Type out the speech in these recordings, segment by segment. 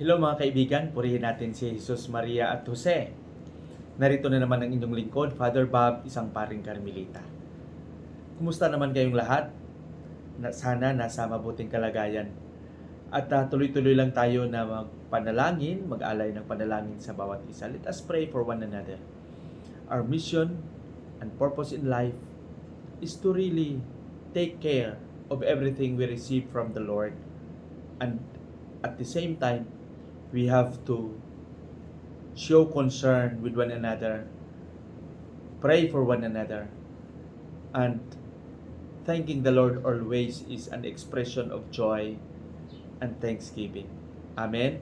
Hello mga kaibigan, purihin natin si Jesus Maria at Jose. Narito na naman ang inyong lingkod, Father Bob, isang paring Carmelita. Kumusta naman kayong lahat? Na, sana nasa mabuting kalagayan. At ah, tuloy-tuloy lang tayo na magpanalangin, mag-alay ng panalangin sa bawat isa. Let us pray for one another. Our mission and purpose in life is to really take care of everything we receive from the Lord. And at the same time, we have to show concern with one another, pray for one another, and thanking the Lord always is an expression of joy and thanksgiving. Amen.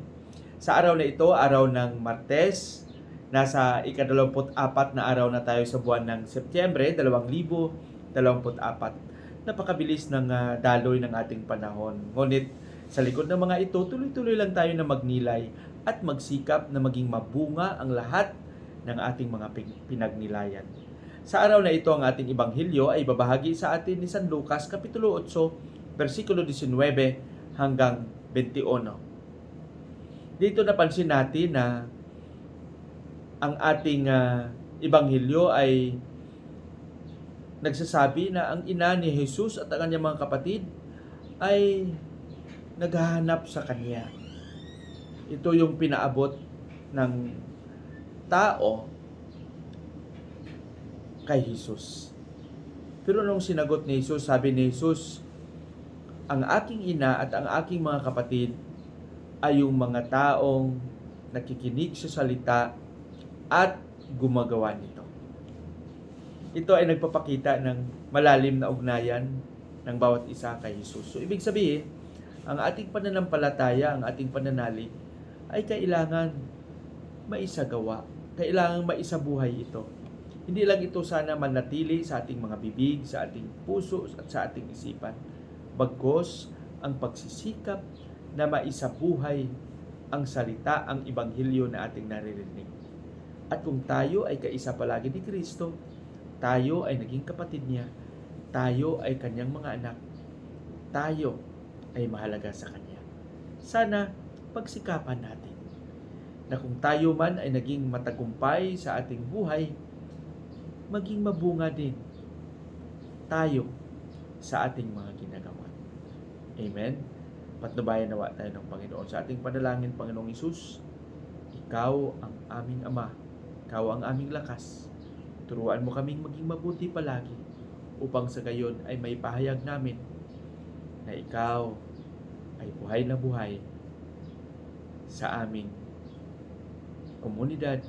Sa araw na ito, araw ng Martes, nasa ikadalawamput-apat na araw na tayo sa buwan ng Setyembre, 2024. Napakabilis ng ah, daloy ng ating panahon. Ngunit sa likod ng mga ito, tuloy-tuloy lang tayo na magnilay at magsikap na maging mabunga ang lahat ng ating mga pin- pinagnilayan. Sa araw na ito, ang ating ibanghilyo ay babahagi sa atin ni San Lucas, Kapitulo 8, versikulo 19 hanggang 21. Dito napansin natin na ang ating ah, ibanghilyo ay nagsasabi na ang ina ni Jesus at ang kanyang mga kapatid ay naghahanap sa kanya. Ito yung pinaabot ng tao kay Jesus. Pero nung sinagot ni Jesus, sabi ni Jesus, ang aking ina at ang aking mga kapatid ay yung mga taong nakikinig sa salita at gumagawa nito. Ito ay nagpapakita ng malalim na ugnayan ng bawat isa kay Jesus. So, ibig sabihin, ang ating pananampalataya, ang ating pananalig, ay kailangan maisagawa. Kailangan maisabuhay ito. Hindi lang ito sana manatili sa ating mga bibig, sa ating puso, at sa ating isipan. Bagkos, ang pagsisikap na maisabuhay ang salita, ang ibanghilyo na ating naririnig. At kung tayo ay kaisa palagi ni Kristo, tayo ay naging kapatid niya, tayo ay kanyang mga anak, tayo ay mahalaga sa Kanya. Sana pagsikapan natin na kung tayo man ay naging matagumpay sa ating buhay, maging mabunga din tayo sa ating mga ginagawa. Amen? Patnubayan nawa tayo ng Panginoon. Sa ating panalangin, Panginoong Isus, Ikaw ang aming Ama. Ikaw ang aming lakas. Turuan mo kaming maging mabuti palagi upang sa gayon ay may pahayag namin na ikaw ay buhay na buhay sa aming komunidad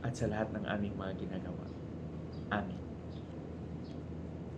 at sa lahat ng aming mga ginagawa. Amen.